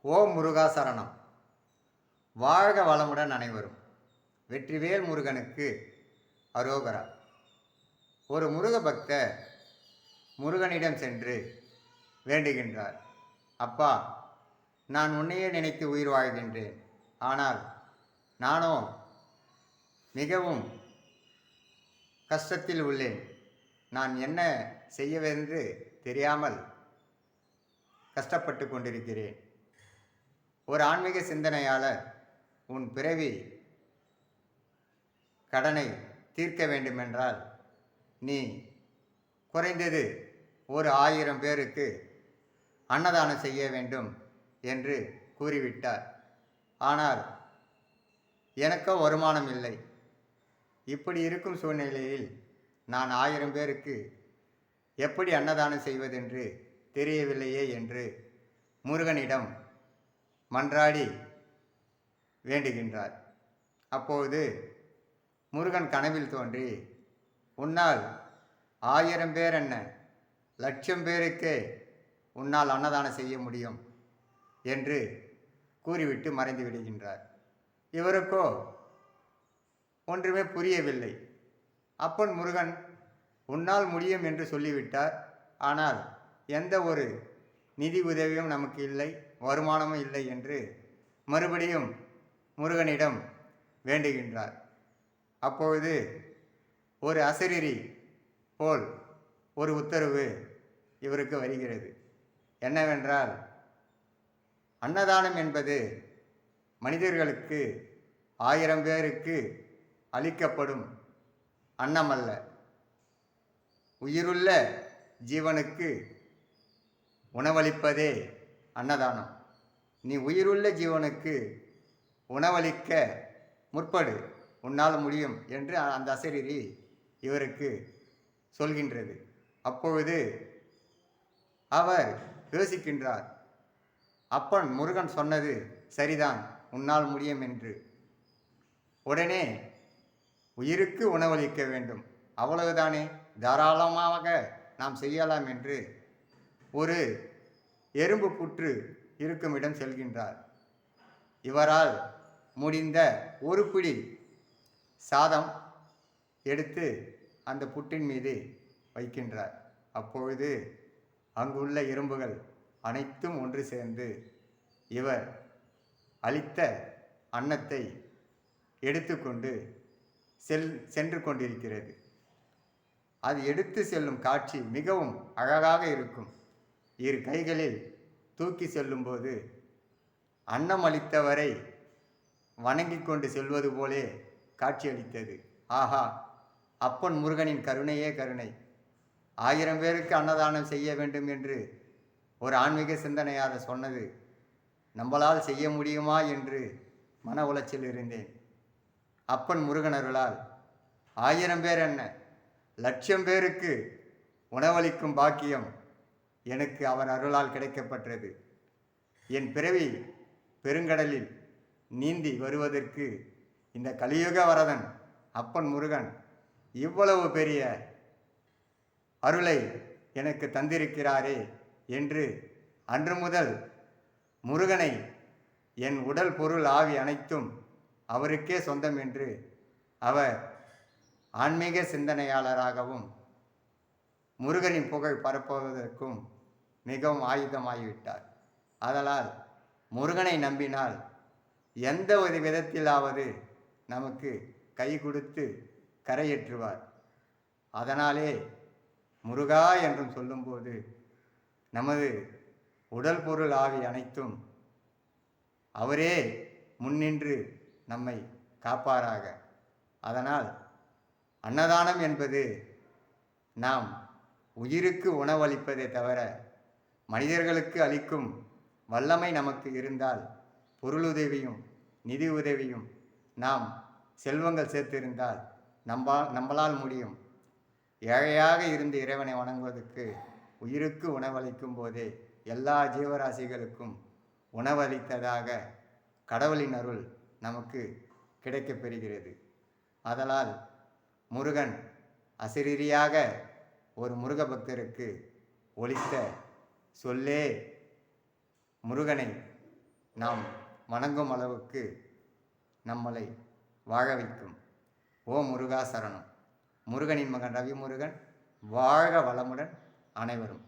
ஓம் முருகா சரணம். வாழ்க வளமுடன் அனைவரும். வெற்றிவேல் முருகனுக்கு அரோகரா. ஒரு முருக பக்தர் முருகனிடம் சென்று வேண்டுகின்றார். அப்பா நான் உன்னையே நினைத்து உயிர் வாழ்கின்றேன். ஆனால் நானோ மிகவும் கஷ்டத்தில் உள்ளேன். நான் என்ன செய்யவென்று தெரியாமல் கஷ்டப்பட்டு கொண்டிருக்கிறேன். ஒரு ஆன்மீக சிந்தனையாளர் உன் பிறவி கடனை தீர்க்க வேண்டுமென்றால் நீ குறைந்தது ஒரு ஆயிரம் பேருக்கு அன்னதானம் செய்ய வேண்டும் என்று கூறிவிட்டார். ஆனால் எனக்கோ வருமானம் இல்லை. இப்படி இருக்கும் சூழ்நிலையில் நான் ஆயிரம் பேருக்கு எப்படி அன்னதானம் செய்வதென்று தெரியவில்லையே என்று முருகனிடம் மன்றாடி வேண்டுகின்றார். அப்போது முருகன் கனவில் தோன்றி உன்னால் ஆயிரம் பேர் என்ன? லட்சம் பேருக்கே உன்னால் அன்னதானம் செய்ய முடியும் என்று கூறிவிட்டு மறைந்து விடுகின்றார். இவருக்கோ ஒன்றுமே புரியவில்லை. அப்பன் முருகன் உன்னால் முடியும் என்று சொல்லிவிட்டார். ஆனால் எந்த ஒரு நிதி உதவியும் நமக்கு இல்லை வருமானமும் இல்லை என்று மறுபடியும் முருகனிடம் வேண்டுகின்றார். அப்பொழுது ஒரு அசரீரி போல் ஒரு உத்தரவு இவருக்கு வருகிறது. என்னவென்றால் அன்னதானம் என்பது மனிதர்களுக்கு ஆயிரம் பேருக்கு அளிக்கப்படும் அன்னமல்ல உயிருள்ள ஜீவனுக்கு உணவளிப்பதே அன்னதானம். நீ உயிருள்ள ஜீவனுக்கு உணவளிக்க முற்படு. உன்னால் முடியும் என்று அந்த அசரீரி இவருக்கு சொல்கின்றது. அப்பொழுது அவர் யோசிக்கின்றார். அப்பன் முருகன் சொன்னது சரிதான். உன்னால் முடியும் என்று. உடனே உயிருக்கு உணவளிக்க வேண்டும். அவ்வளவுதானே? தாராளமாக நாம் செய்யலாம் என்று ஒரு எறும்பு புற்று இருக்கும் இடம் செல்கின்றார். இவரால் முடிந்த ஒரு பிடி சாதம் எடுத்து அந்த புட்டின் மீது வைக்கின்றார். அப்பொழுது அங்குள்ள எறும்புகள் அனைத்தும் ஒன்று சேர்ந்து இவர் அளித்த அன்னத்தை எடுத்துக்கொண்டு செல் சென்று கொண்டிருக்கிறது. அது எடுத்து செல்லும் காட்சி மிகவும் அழகாக இருக்கும். இரு கைகளில் தூக்கி செல்லும்போது அன்னம் அளித்தவரை வணங்கி கொண்டு செல்வது போலே காட்சியளித்தது ஆஹா! அப்பன் முருகனின் கருணையே கருணை. ஆயிரம் பேருக்கு அன்னதானம் செய்ய வேண்டும் என்று ஒரு ஆன்மீக சிந்தனையாளர் சொன்னது நம்மளால் செய்ய முடியுமா? என்று மன உளைச்சல் இருந்தேன். அப்பன் முருகன் அருளால் ஆயிரம் பேர் என்ன? லட்சம் பேருக்கு உணவளிக்கும் பாக்கியம் எனக்கு அவர் அருளால் கிடைக்கப்பட்டது. என் பிறவி பெருங்கடலில் நீந்தி வருவதற்கு இந்த கலியுக வரதன் அப்பன் முருகன் இவ்வளவு பெரிய அருளை எனக்கு தந்திருக்கிறாரே என்று அன்று முதல் முருகனை என் உடல் பொருள் ஆவி அனைத்தும் அவருக்கே சொந்தம் என்று அவர் ஆன்மீக சிந்தனையாளராகவும் முருகனின் புகழ் பரப்புவதற்கும் மிகவும் ஆயுதமாகிவிட்டார். ஆதலால் முருகனை நம்பினால் எந்த ஒரு விதத்திலாவது நமக்கு கை கொடுத்து கரையேற்றுவார். அதனாலே முருகா என்றும் சொல்லும்போது நமது உடல் பொருள் ஆவி அனைத்தும் அவரே முன்னின்று நம்மை காப்பாராக. அதனால் அன்னதானம் என்பது நாம் உயிருக்கு உணவளிப்பதே தவிர மனிதர்களுக்கு அளிக்கும் வல்லமை நமக்கு இருந்தால் பொருளுதவியும் நிதி உதவியும் நாம் செல்வங்கள் சேர்த்திருந்தால் நம்பா நம்மளால் முடியும். ஏழையாக இருந்து இறைவனை வணங்குவதற்கு உயிருக்கு உணவளிக்கும் போதே எல்லா ஜீவராசிகளுக்கும் உணவளித்ததாக கடவுளின் அருள் நமக்கு கிடைக்கப் பெறுகிறது முருகன் அசிரீரியாக ஒரு முருக பக்தருக்கு ஒழித்த சொல்லே முருகனை நாம் வணங்கும் அளவுக்கு நம்மளை வாழ வைக்கும். ஓ முருகா சரணம். முருகனின் மகன் ரவி முருகன் வாழ்க வளமுடன் அனைவரும்.